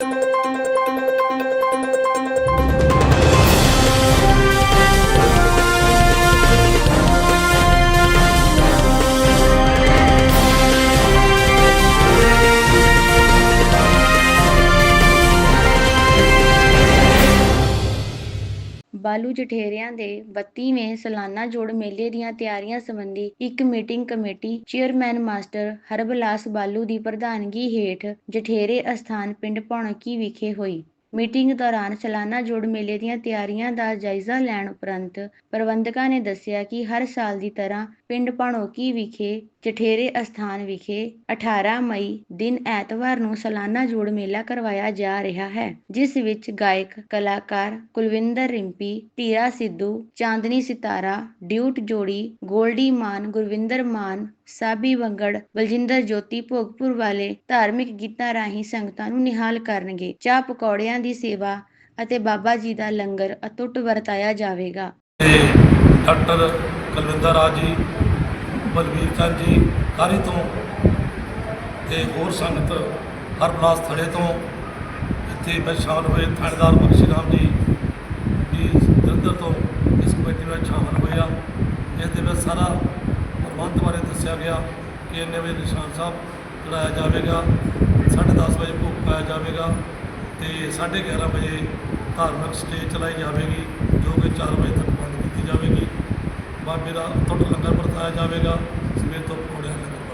you. ਬਾਲੂ ਜਠੇਰਿਆਂ ਦੇ 32ਵੇਂ ਸਾਲਾਨਾ ਜੋੜ ਮੇਲੇ ਦੀਆਂ ਤਿਆਰੀਆਂ ਸੰਬੰਧੀ ਇੱਕ meeting committee chairman master Harbilas Balu ਦੀ ਪ੍ਰਧਾਨਗੀ ਹੇਠ ਜਠੇਰੇ ਅਸਥਾਨ ਪਿੰਡ ਭੌਣਕੀ ਵਿਖੇ ਹੋਈ। ਮੀਟਿੰਗ ਦੌਰਾਨ ਸਾਲਾਨਾ ਜੋੜ ਮੇਲੇ ਦੀਆਂ ਤਿਆਰੀਆਂ ਦਾ ਜਾਇਜ਼ਾ ਲੈਣ ਉਪਰੰਤ ਪ੍ਰਬੰਧਕਾਂ ਨੇ ਦੱਸਿਆ ਕਿ ਹਰ ਸਾਲ ਦੀ ਤਰ੍ਹਾਂ ਪਿੰਡ ਭਣੋਕੀ ਵਿਖੇ ਜਠੇਰੇ ਅਸਥਾਨ ਵਿਖੇ 18 ਮਈ ਦਿਨ ਐਤਵਾਰ ਨੂੰ ਸਾਲਾਨਾ ਜੋੜ ਮੇਲਾ ਕਰਵਾਇਆ ਜਾ ਰਿਹਾ ਹੈ, ਜਿਸ ਵਿੱਚ ਗਾਇਕ, ਕਲਾਕਾਰ ਕੁਲਵਿੰਦਰ ਰਿੰਪੀ, ਧੀਰਾ ਸਿੱਧੂ, ਚਾਂਦਨੀ ਸਿਤਾਰਾ, ਡਿਊਟ ਜੋੜੀ, ਗੋਲਡੀ ਮਾਨ, ਗੁਰਵਿੰਦਰ ਮਾਨ, ਸਾਬੀ ਵੰਗੜ, ਬਲਜਿੰਦਰ ਜੋਤੀ, ਭੋਗਪੁਰ ਵਾਲੇ ਧਾਰਮਿਕ ਗੀਤਾਂ ਰਾਹੀਂ ਸੰਗਤਾਂ ਨੂੰ ਨਿਹਾਲ ਕਰਨਗੇ। ਚਾਹ ਪਕੌੜਿਆਂ ਦੀ ਸੇਵਾ ਅਤੇ ਬਾਬਾ ਜੀ ਦਾ ਲੰਗਰ ਅਤੁੱਟ ਵਰਤਾਇਆ ਜਾਵੇਗਾ। ਡਾਕਟਰ ਕੁਲਵਿੰਦਰ ਰਾਜ ਜੀ ਬਲਵੀਰ ਚੰਦ ਜੀ ਕਾਰੀ ਤੋਂ ਤੇ ਹੋਰ ਸੰਗਤ ਹਰਪਲਾਸ ਥੜੇ ਤੋਂ ਇੱਥੇ ਵਿੱਚ ਸ਼ਾਮਲ ਹੋਏ। ਥਾਣੇਦਾਰ ਬਖਸ਼ੀ ਰਾਮ ਜੀ ਵੀ ਜਲੰਧਰ ਤੋਂ ਇਸ ਕਮੇਟੀ ਵਿੱਚ ਸ਼ਾਮਲ ਹੋਇਆ ਇਸ ਦੇ ਵਿੱਚ ਸਾਰਾ ਪ੍ਰਬੰਧ ਬਾਰੇ ਦੱਸਿਆ ਗਿਆ ਕਿ ਇੰਨੇ ਵਜੇ ਨਿਸ਼ਾਨ ਸਾਹਿਬ ਚੜਾਇਆ ਜਾਵੇਗਾ 10:30 ਵਜੇ ਭੋਗ ਪਾਇਆ ਜਾਵੇਗਾ ਤੇ 11:30 ਵਜੇ ਧਾਰਮਿਕ ਸਟੇਜ ਚਲਾਈ ਜਾਵੇਗੀ, ਜੋ ਕਿ 4 ਵਜੇ ਤੱਕ ਬੰਦ ਕੀਤੀ ਜਾਵੇਗੀ। ਬਾਬੇ ਦਾ ਤੁਹਾਡਾ ਲੰਗਰ ਵਰਤਾਇਆ ਜਾਵੇਗਾ। ਸਵੇਰ ਤੋਂ ਪਕੌੜਿਆਂ ਦਾ ਲੰਗਰ